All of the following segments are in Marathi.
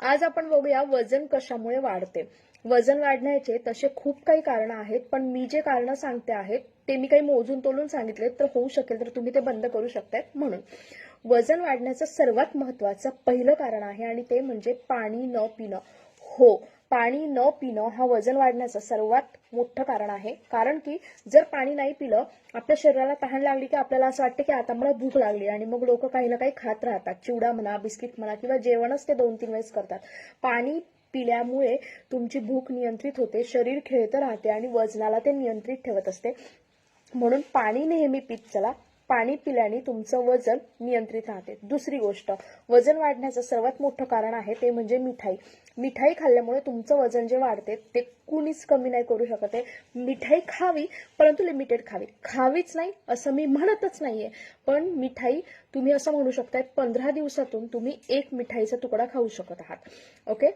आज आपण बघूया वजन कशामुळे वाढते. वजन वाढण्याचे तसे खूप काही कारण आहेत पण मी जे कारण सांगते आहेत ते मी काही मोजून तोलून सांगितले तर होऊ शकेल तर तुम्ही ते बंद करू शकताय म्हणून. वजन वाढण्याचं सर्वात महत्वाचं पहिलं कारण आहे आणि ते म्हणजे पाणी न पिणं. हो पाणी न पिणं हा वजन वाढण्याचं सर्वात मोठं कारण आहे. कारण की जर पाणी नाही पिलं आपल्या शरीराला तहान लागली की आपल्याला असं वाटतं की आता मला भूक लागली आणि मग लोक काही ना काही खात राहतात. चिवडा म्हणा बिस्किट म्हणा किंवा जेवणच ते दोन तीन वेळेस करतात. पाणी पिल्यामुळे तुमची भूक नियंत्रित होते शरीर खेळतं राहते आणि वजनाला ते नियंत्रित ठेवत असते. म्हणून पाणी नेहमी पित चला. पाणी पिल्याने तुमचं वजन नियंत्रित राहते. दुसरी गोष्ट वजन वाढण्याचं सर्वात मोठं कारण आहे ते म्हणजे मिठाई. मिठाई खाल्ल्यामुळे तुमचं वजन जे वाढते ते कुणीच कमी नाही करू शकत आहे. मिठाई खावी परंतु लिमिटेड खावी. खावीच नाही असं मी म्हणतच नाहीये. पण मिठाई तुम्ही असं म्हणू शकताय पंधरा दिवसातून तुम्ही एक मिठाईचा तुकडा खाऊ शकत आहात. ओके?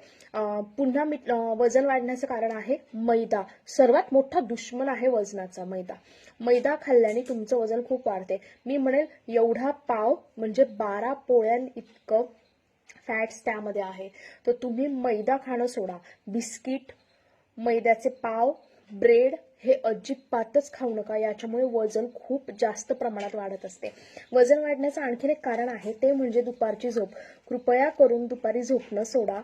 पुन्हा मिठ- वजन वाढण्याचं कारण आहे मैदा. सर्वात मोठा दुश्मन आहे वजनाचा मैदा. मैदा खाल्ल्याने तुमचं वजन खूप वाढते. मी म्हणेल एवढा पाव म्हणजे बारा पोळ्यां इतकं फॅट्स त्यामध्ये आहे. तर तुम्ही मैदा खाणं सोडा. बिस्किट मैद्याचे पाव ब्रेड हे अजिबातच खाऊ नका. याच्यामुळे वजन खूप जास्त प्रमाणात वाढत असते. वजन वाढण्याचं आणखीन एक कारण आहे ते म्हणजे दुपारची झोप. कृपया करून दुपारी झोपणं सोडा.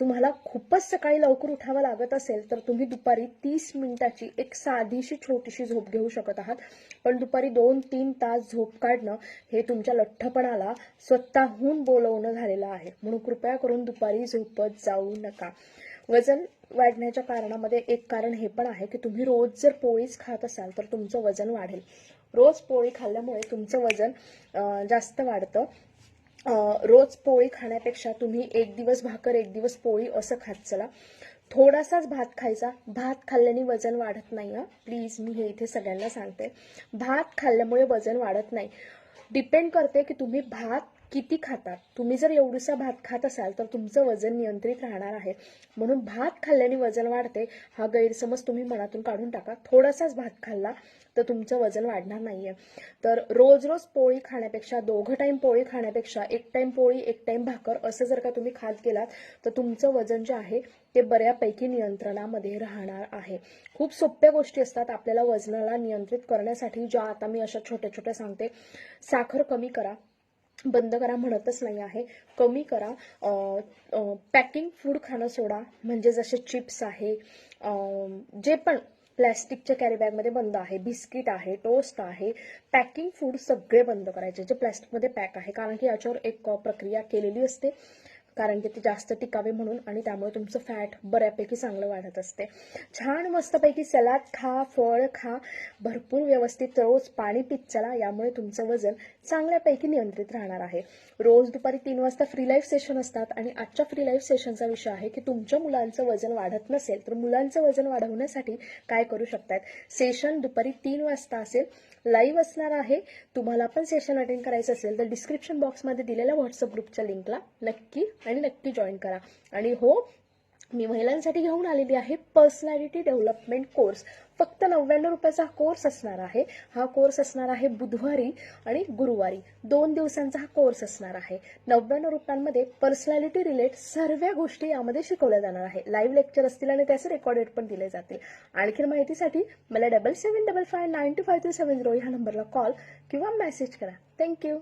तुम्हाला खूपच सकाळी लवकर उठावं लागत असेल तर तुम्ही दुपारी तीस मिनिटाची एक साधीशी छोटीशी झोप घेऊ शकत आहात. पण दुपारी दोन तीन तास झोप काढणं हे तुमच्या लठ्ठपणाला स्वतःहून बोलवणं झालेलं आहे. म्हणून कृपया करून दुपारी झोपत जाऊ नका. वजन वाढण्याच्या कारणामध्ये एक कारण हे पण आहे की तुम्ही रोज जर पोळीच खात असाल तर तुमचं वजन वाढेल. रोज पोळी खाल्ल्यामुळे तुमचं वजन जास्त वाढतं. रोज पोळी खाण्यापेक्षा तुम्ही एक दिवस भाकर एक दिवस पोळी असं खात चला. थोडासाच भात खायचा. भात खाल्ल्याने वजन वाढत नाही हां. प्लीज मी हे इथे सगळ्यांना सांगते. भात खाल्ल्यामुळे वजन वाढत नाही. डिपेंड करते की तुम्ही भात किती खातात? तुम्ही जर एवढूसा भात खात असाल तर तुमचं वजन नियंत्रित राहणार आहे. म्हणून भात खाल्ल्याने वजन वाढते. हा गैरसमज तुम्ही मनातून काढून टाका. थोडासाच भात खाल्ला तर तुमचं वजन वाढणार नाहीये. तर रोज रोज पोळी खाण्यापेक्षा दोघं टाईम पोळी खाण्यापेक्षा एक टाईम पोळी एक टाईम भाकर असं जर का तुम्ही खात गेलात तर तुमचं वजन जे आहे ते बऱ्यापैकी नियंत्रणामध्ये राहणार आहे. खूप सोप्या गोष्टी असतात आपल्याला वजनाला नियंत्रित करण्यासाठी ज्या आता मी अशा छोट्या छोट्या सांगते. साखर कमी करा. बंद करा म्हणतच नाही आहे. कमी करा. पॅकिंग फूड खाणं सोडा. म्हणजे जसे चिप्स आहे जे पण प्लॅस्टिकच्या कॅरीबॅगमध्ये बंद आहे बिस्किट आहे टोस्ट आहे पॅकिंग फूड सगळे बंद करायचे. जे प्लॅस्टिकमध्ये पॅक आहे. कारण की याच्यावर एक प्रक्रिया केलेली असते. कारण की ते जास्त टिकावे म्हणून आणि त्यामुळे तुमचं फॅट बऱ्यापैकी चांगलं वाढत असते. छान मस्तपैकी सलाद खा फळ खा भरपूर व्यवस्थित रोज पाणी पित चला यामुळे तुमचं वजन चांगल्यापैकी नियंत्रित राहणार आहे. रोज दुपारी तीन वाजता फ्री लाईफ सेशन असतात आणि आजच्या फ्री लाईफ सेशनचा विषय आहे की तुमच्या मुलांचं वजन वाढत नसेल तर मुलांचं वजन वाढवण्यासाठी काय करू शकतात? सेशन दुपारी तीन वाजता असेल लाईव्ह असणार आहे. तुम्हाला पण सेशन अटेंड करायचं असेल तर डिस्क्रिप्शन बॉक्समध्ये दिलेल्या व्हॉट्सअप ग्रुपच्या लिंकला नक्की आणि नक्की जॉईन करा. आणि हो मी महिलांसाठी घेऊन आलेली आहे पर्सनॅलिटी डेव्हलपमेंट कोर्स फक्त नव्याण्णव रुपयाचा हा कोर्स असणार आहे. हा कोर्स असणार आहे बुधवारी आणि गुरुवारी. दोन दिवसांचा हा कोर्स असणार आहे. नव्याण्णव रुपयांमध्ये पर्सनॅलिटी रिलेट सर्व गोष्टी यामध्ये शिकवल्या जाणार आहे. लाईव्ह लेक्चर असतील आणि त्याचे रेकॉर्डेड पण दिले जातील. आणखीन माहितीसाठी मला double seven double five nine two five three seven zero ह्या नंबरला कॉल किंवा मेसेज करा. थँक्यू